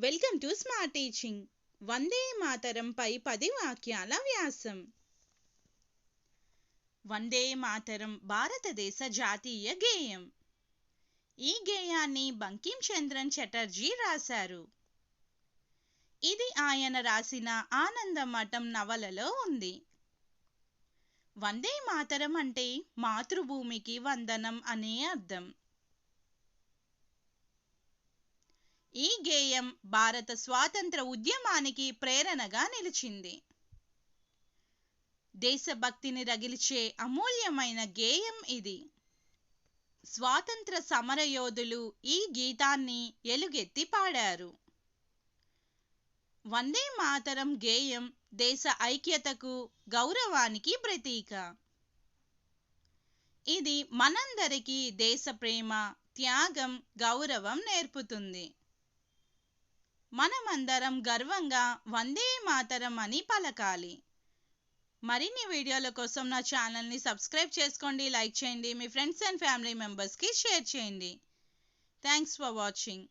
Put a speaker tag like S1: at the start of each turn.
S1: Welcome to smart teaching. వందే మాతరంపై పది వాక్యాల వ్యాసం. వందే మాతరం భారతదేశ జాతీయ గేయం. ఈ గేయాన్ని బంకిం చంద్రన్ చటర్జీ రాశారు. ఇది ఆయన రాసిన ఆనందమఠం నవలలో ఉంది. వందే మాతరం అంటే మాతృభూమికి వందనం అనే అర్థం. ఈ గేయం భారత స్వాతంత్ర ఉద్యమానికి ప్రేరణగా నిలిచింది. దేశభక్తిని రగిల్చే అమూల్యమైన గేయం ఇది. స్వాతంత్ర సమరయోధులు ఈ గీతాన్ని ఎలుగెత్తి పాడారు. వందే మాతరం గేయం దేశ ఐక్యతకు గౌరవానికి ప్రతీక. ఇది మనందరికీ దేశ ప్రేమ త్యాగం గౌరవం నేర్పుతుంది. మనమందరం గర్వంగా వందే మాతరం అని పలకాలి. మరిన్ని వీడియోల కోసం నా ఛానల్ని సబ్స్క్రైబ్ చేసుకోండి లైక్ చేయండి మీ ఫ్రెండ్స్ అండ్ ఫ్యామిలీ మెంబర్స్కి షేర్ చేయండి. Thanks for watching.